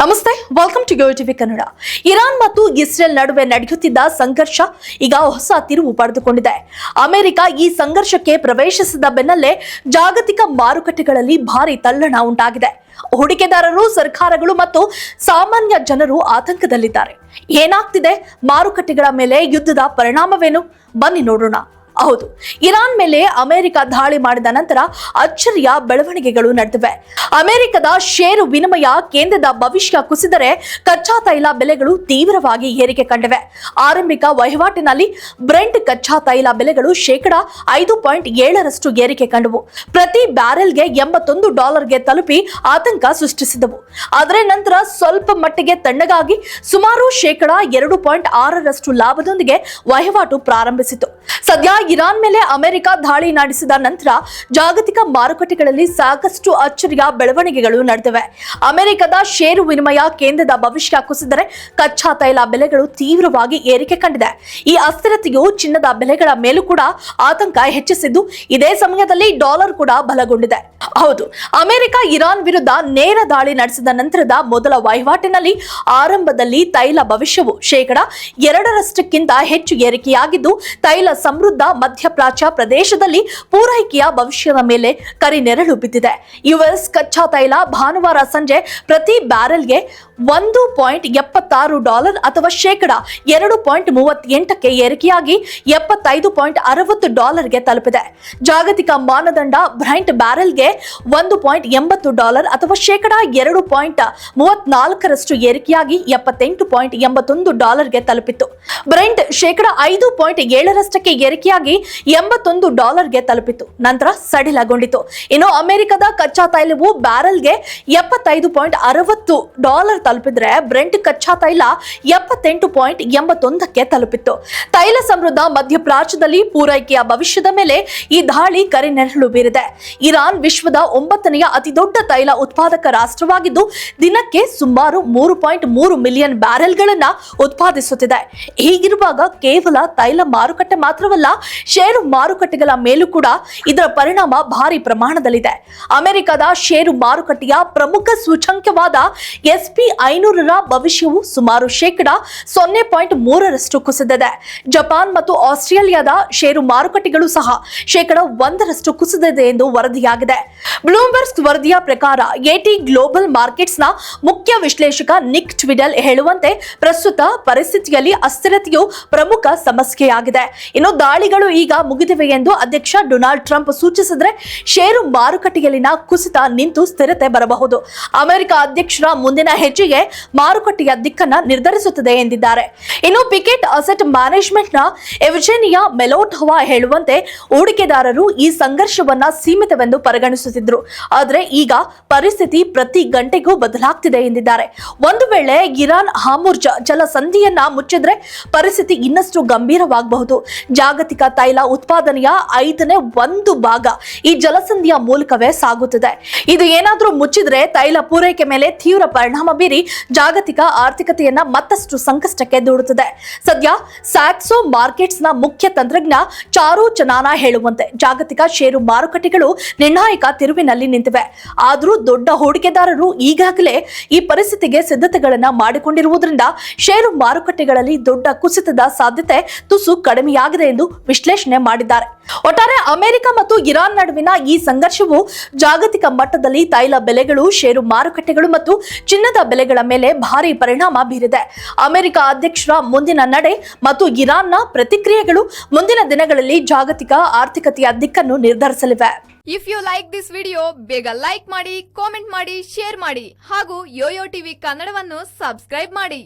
ನಮಸ್ತೆ welcome to TV Kannada. Iran ಮತ್ತು Israel ನಡುವೆ ನಡೆಯುತ್ತಿದ್ದ ಸಂಘರ್ಷ ಈಗ ಹೊಸ ತಿರುವು ಪಡೆದುಕೊಂಡಿದೆ. ಅಮೆರಿಕ ಈ ಸಂಘರ್ಷಕ್ಕೆ ಪ್ರವೇಶಿಸಿದ ಬೆನ್ನಲ್ಲೇ ಜಾಗತಿಕ ಮಾರುಕಟ್ಟೆಗಳಲ್ಲಿ ಭಾರಿ ತಲ್ಲಣ ಉಂಟಾಗಿದೆ. ಹೂಡಿಕೆದಾರರು, ಸರ್ಕಾರಗಳು ಮತ್ತು ಸಾಮಾನ್ಯ ಜನರು ಆತಂಕದಲ್ಲಿದ್ದಾರೆ. ಏನಾಗ್ತಿದೆ? ಮಾರುಕಟ್ಟೆಗಳ ಮೇಲೆ ಯುದ್ಧದ ಪರಿಣಾಮವೇನು? ಬನ್ನಿ ನೋಡೋಣ. ಹೌದು. ಇರಾನ್ ಮೇಲೆ ಅಮೆರಿಕ ದಾಳಿ ಮಾಡಿದ ನಂತರ ಅಚ್ಚರಿಯ ಬೆಳವಣಿಗೆಗಳು ನಡೆದಿವೆ. ಅಮೆರಿಕದ ಷೇರು ವಿನಿಮಯ ಕೇಂದ್ರದ ಭವಿಷ್ಯ ಕುಸಿದರೆ ಕಚ್ಚಾ ತೈಲ ಬೆಲೆಗಳು ತೀವ್ರವಾಗಿ ಏರಿಕೆ ಕಂಡಿವೆ. ಆರಂಭಿಕ ವಹಿವಾಟಿನಲ್ಲಿ ಬ್ರೆಂಟ್ ಕಚ್ಚಾ ತೈಲ ಬೆಲೆಗಳು ಶೇಕಡ ಐದು ಪಾಯಿಂಟ್ ಏಳರಷ್ಟು ಏರಿಕೆ ಕಂಡವು. ಪ್ರತಿ ಬ್ಯಾರೆಲ್ಗೆ ಎಂಬತ್ತೊಂದು ಡಾಲರ್ಗೆ ತಲುಪಿ ಆತಂಕ ಸೃಷ್ಟಿಸಿದವು. ಆದರೆ ನಂತರ ಸ್ವಲ್ಪ ಮಟ್ಟಿಗೆ ತಣ್ಣಗಾಗಿ ಸುಮಾರು ಶೇಕಡ ಎರಡು ಪಾಯಿಂಟ್ ಆರರಷ್ಟು ಲಾಭದೊಂದಿಗೆ ವಹಿವಾಟು ಪ್ರಾರಂಭಿಸಿತು. ಸದ್ಯ ಇರಾನ್ ಮೇಲೆ ಅಮೆರಿಕ ದಾಳಿ ನಡೆಸಿದ ನಂತರ ಜಾಗತಿಕ ಮಾರುಕಟ್ಟೆಗಳಲ್ಲಿ ಸಾಕಷ್ಟು ಅಚ್ಚರಿಯ ಬೆಳವಣಿಗೆಗಳು ನಡೆದಿವೆ. ಅಮೆರಿಕದ ಷೇರು ವಿನಿಮಯ ಕೇಂದ್ರದ ಭವಿಷ್ಯ ಕುಸಿದರೆ ಕಚ್ಚಾ ತೈಲ ಬೆಲೆಗಳು ತೀವ್ರವಾಗಿ ಏರಿಕೆ ಕಂಡಿದೆ. ಈ ಅಸ್ಥಿರತೆಯು ಚಿನ್ನದ ಬೆಲೆಗಳ ಮೇಲೂ ಕೂಡ ಆತಂಕ ಹೆಚ್ಚಿಸಿದ್ದು, ಇದೇ ಸಮಯದಲ್ಲಿ ಡಾಲರ್ ಕೂಡ ಬಲಗೊಂಡಿದೆ. ಹೌದು, ಅಮೆರಿಕ ಇರಾನ್ ವಿರುದ್ಧ ನೇರ ದಾಳಿ ನಡೆಸಿದ ನಂತರದ ಮೊದಲ ವಹಿವಾಟಿನಲ್ಲಿ ಆರಂಭದಲ್ಲಿ ತೈಲ ಭವಿಷ್ಯವು ಶೇಕಡ ಎರಡರಷ್ಟಕ್ಕಿಂತ ಹೆಚ್ಚು ಏರಿಕೆಯಾಗಿದ್ದು, ತೈಲ ಸಮೃದ್ಧ ಮಧ್ಯಪ್ರಾಚ್ಯ ಪ್ರದೇಶದಲ್ಲಿ ಪೂರೈಕೆಯ ಭವಿಷ್ಯದ ಮೇಲೆ ಕರಿನೆರಳು ಬಿದ್ದಿದೆ. ಯುಎಸ್ ಕಚ್ಚಾ ತೈಲ ಭಾನುವಾರ ಸಂಜೆ ಪ್ರತಿ ಬ್ಯಾರೆಲ್ಗೆ ಒಂದು ಪಾಯಿಂಟ್ ಎಪ್ಪತ್ತಾರು ಡಾಲರ್ ಅಥವಾ ಶೇಕಡ ಎರಡು ಪಾಯಿಂಟ್ ಮೂವತ್ತೆಂಟಕ್ಕೆ ಏರಿಕೆಯಾಗಿ ಎಪ್ಪತ್ತೈದು ಪಾಯಿಂಟ್ ಅರವತ್ತು ಡಾಲರ್ಗೆ ತಲುಪಿದೆ. ಜಾಗತಿಕ ಮಾನದಂಡ ಬ್ರೈಂಟ್ ಬ್ಯಾರೆಲ್ಗೆ ಒಂದು ಪಾಯಿಂಟ್ ಎಂಬತ್ತು ಡಾಲರ್ ಅಥವಾ ಶೇಕಡ ಎರಡು ಪಾಯಿಂಟ್ ಮೂವತ್ನಾಲ್ಕರಷ್ಟು ಏರಿಕೆಯಾಗಿ ಎಪ್ಪತ್ತೆಂಟು ಪಾಯಿಂಟ್ ಎಂಬತ್ತೊಂದು ಡಾಲರ್ಗೆ ತಲುಪಿತ್ತು. ಬ್ರೈಂಟ್ ಶೇಕಡ ಐದು ಪಾಯಿಂಟ್ ಏಳರಷ್ಟಕ್ಕೆ ಏರಿಕೆಯಾಗಿ ಎಂಬತ್ತೊಂದು ಡಾಲರ್ಗೆ ತಲುಪಿತು ನಂತರ ಸಡಿಲಗೊಂಡಿತು. ಇನ್ನು ಅಮೆರಿಕದ ಕಚ್ಚಾ ತೈಲವು ಬ್ಯಾರಲ್ಗೆ ಎಪ್ಪತ್ತೈದು ಪಾಯಿಂಟ್ ಅರವತ್ತು ಡಾಲರ್ ತಲುಪಿದ್ರೆ ಬ್ರೆಂಟ್ ಕಚ್ಚಾ ತೈಲ ಎಪ್ಪತ್ತೆಂಟು ಪಾಯಿಂಟ್ ಎಂಬತ್ತೊಂದಕ್ಕೆ ತಲುಪಿತ್ತು. ತೈಲ ಸಮೃದ್ಧ ಮಧ್ಯಪ್ರಾಚ್ಯದಲ್ಲಿ ಪೂರೈಕೆಯ ಭವಿಷ್ಯದ ಮೇಲೆ ಈ ದಾಳಿ ಕರಿನೆರಳು ಬೀರಿದೆ. ಇರಾನ್ ವಿಶ್ವದ ಒಂಬತ್ತನೆಯ ಅತಿದೊಡ್ಡ ತೈಲ ಉತ್ಪಾದಕ ರಾಷ್ಟ್ರವಾಗಿದ್ದು, ದಿನಕ್ಕೆ ಸುಮಾರು ಮೂರು ಪಾಯಿಂಟ್ ಮೂರು ಮಿಲಿಯನ್ ಬ್ಯಾರೆಲ್ಗಳನ್ನ ಉತ್ಪಾದಿಸುತ್ತಿದೆ. ಹೀಗಿರುವಾಗ ಕೇವಲ ತೈಲ ಮಾರುಕಟ್ಟೆ ಮಾತ್ರವಲ್ಲ ಷೇರು ಮಾರುಕಟ್ಟೆಗಳ ಮೇಲೂ ಕೂಡ ಇದರ ಪರಿಣಾಮ ಭಾರಿ ಪ್ರಮಾಣದಲ್ಲಿದೆ. ಅಮೆರಿಕದ ಷೇರು ಮಾರುಕಟ್ಟೆಯ ಪ್ರಮುಖ ಸೂಚ್ಯಂಕವಾದ ಎಸ್ಪಿ ಐನೂರರ ಭವಿಷ್ಯವು ಸುಮಾರು ಶೇಕಡ ಸೊನ್ನೆ ಪಾಯಿಂಟ್ ಮೂರರಷ್ಟು ಕುಸಿದಿದೆ. ಜಪಾನ್ ಮತ್ತು ಆಸ್ಟ್ರೇಲಿಯಾದ ಷೇರು ಮಾರುಕಟ್ಟೆಗಳು ಸಹ ಶೇಕಡ ಒಂದರಷ್ಟು ಕುಸಿದಿದೆ ಎಂದು ವರದಿಯಾಗಿದೆ. ಬ್ಲೂಮ್ಬರ್ಗ್ ವರದಿಯ ಪ್ರಕಾರ ಎಟಿ ಗ್ಲೋಬಲ್ ಮಾರ್ಕೆಟ್ಸ್ನ ಮುಖ್ಯ ವಿಶ್ಲೇಷಕ ನಿಕ್ ಟ್ವಿಡಲ್ ಹೇಳುವಂತೆ ಪ್ರಸ್ತುತ ಪರಿಸ್ಥಿತಿಯಲ್ಲಿ ಅಸ್ಥಿರತೆಯು ಪ್ರಮುಖ ಸಮಸ್ಯೆಯಾಗಿದೆ. ಇನ್ನು ದಾಳಿಗಳು ಈಗ ಮುಗಿದಿವೆ ಎಂದು ಅಧ್ಯಕ್ಷ ಡೊನಾಲ್ಡ್ ಟ್ರಂಪ್ ಸೂಚಿಸಿದ್ರೆ ಷೇರು ಮಾರುಕಟ್ಟೆಯಲ್ಲಿನ ಕುಸಿತ ನಿಂತು ಸ್ಥಿರತೆ ಬರಬಹುದು. ಅಮೆರಿಕ ಅಧ್ಯಕ್ಷರ ಮುಂದಿನ ಹೆಜ್ಜೆಗೆ ಮಾರುಕಟ್ಟೆಯ ದಿಕ್ಕನ್ನ ನಿರ್ಧರಿಸುತ್ತದೆ ಎಂದಿದ್ದಾರೆ. ಇನ್ನು ಪಿಕೆಟ್ ಅಸೆಟ್ ಮ್ಯಾನೇಜ್ಮೆಂಟ್ನ ಎವಿಜೇನಿಯಾ ಮೆಲೋಟೋವಾ ಹೇಳುವಂತೆ ಹೂಡಿಕೆದಾರರು ಈ ಸಂಘರ್ಷವನ್ನ ಸೀಮಿತವೆಂದು ಪರಿಗಣಿಸುತ್ತಿದ್ರು ಆದರೆ ಈಗ ಪರಿಸ್ಥಿತಿ ಪ್ರತಿ ಗಂಟೆಗೂ ಬದಲಾಗ್ತಿದೆ ಎಂದಿದ್ದಾರೆ. ಒಂದು ವೇಳೆ ಇರಾನ್ ಹಾಮೂರ್ಜಾ ಜಲಸಂಧಿಯನ್ನ ಮುಚ್ಚಿದ್ರೆ ಪರಿಸ್ಥಿತಿ ಇನ್ನಷ್ಟು ಗಂಭೀರವಾಗಬಹುದು. ಜಾಗತಿಕ ತೈಲ ಉತ್ಪಾದನೆಯ ಐದನೇ ಒಂದು ಭಾಗ ಈ ಜಲಸಂಧಿಯ ಮೂಲಕವೇ ಸಾಗುತ್ತಿದೆ. ಇದು ಏನಾದರೂ ಮುಚ್ಚಿದ್ರೆ ತೈಲ ಪೂರೈಕೆ ಮೇಲೆ ತೀವ್ರ ಪರಿಣಾಮ ಬೀರಿ ಜಾಗತಿಕ ಆರ್ಥಿಕತೆಯನ್ನ ಮತ್ತಷ್ಟು ಸಂಕಷ್ಟಕ್ಕೆ ದೂಡುತ್ತದೆ. ಸದ್ಯ ಸ್ಯಾಕ್ಸೋ ನ ಮುಖ್ಯ ತಂತ್ರಜ್ಞ ಚಾರು ಚನಾನ ಹೇಳುವಂತೆ ಜಾಗತಿಕ ಷೇರು ಮಾರುಕಟ್ಟೆಗಳು ನಿರ್ಣಾಯಕ ತಿರುವಿನಲ್ಲಿ ನಿಂತಿವೆ. ಆದರೂ ದೊಡ್ಡ ಹೂಡಿಕೆದಾರರು ಈಗಾಗಲೇ ಈ ಪರಿಸ್ಥಿತಿಗೆ ಸಿದ್ಧತೆಗಳನ್ನ ಮಾಡಿಕೊಂಡಿರುವುದರಿಂದ ಷೇರು ಮಾರುಕಟ್ಟೆಗಳಲ್ಲಿ ದೊಡ್ಡ ಕುಸಿತದ ಸಾಧ್ಯತೆ ತುಸು ಕಡಿಮೆಯಾಗಿದೆ ಎಂದು ವಿಶ್ಲೇಷಣೆ ಮಾಡಿದ್ದಾರೆ. ಒಟ್ಟಾರೆ ಅಮೆರಿಕ ಮತ್ತು ಇರಾನ್ ನಡುವಿನ ಈ ಸಂಘರ್ಷವು ಜಾಗತಿಕ ಮಟ್ಟದಲ್ಲಿ ತೈಲ ಬೆಲೆಗಳು, ಷೇರು ಮಾರುಕಟ್ಟೆಗಳು ಮತ್ತು ಚಿನ್ನದ ಬೆಲೆಗಳ ಮೇಲೆ ಭಾರಿ ಪರಿಣಾಮ ಬೀರಿದೆ. ಅಮೆರಿಕ ಅಧ್ಯಕ್ಷರ ಮುಂದಿನ ನಡೆ ಮತ್ತು ಇರಾನ್ನ ಪ್ರತಿಕ್ರಿಯೆಗಳು ಮುಂದಿನ ದಿನಗಳಲ್ಲಿ ಜಾಗತಿಕ ಆರ್ಥಿಕತೆಯ ದಿಕ್ಕನ್ನು ನಿರ್ಧರಿಸಲಿವೆ. If you like this video ಬೇಗ ಲೈಕ್ ಮಾಡಿ ಕಾಮೆಂಟ್ ಮಾಡಿ ಶೇರ್ ಮಾಡಿ ಹಾಗೂ ಯೋಯೋ ಟಿವಿ ಕನ್ನಡವನ್ನು ಸಬ್ಸ್ಕ್ರೈಬ್ ಮಾಡಿ.